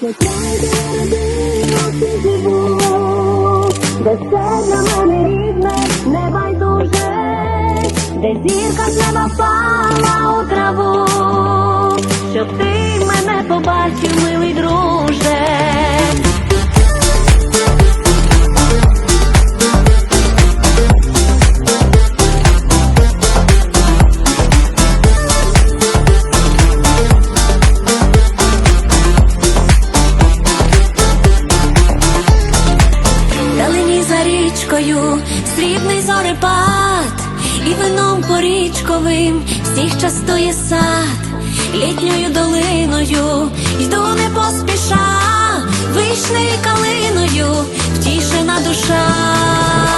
Де все для мене рідне, не де зірка з неба впала у траву, річкою. Срібний зорепад, і вином порічковим всіх частує сад, літньою долиною йду не поспіша, вишнею калиною. Втішена душа.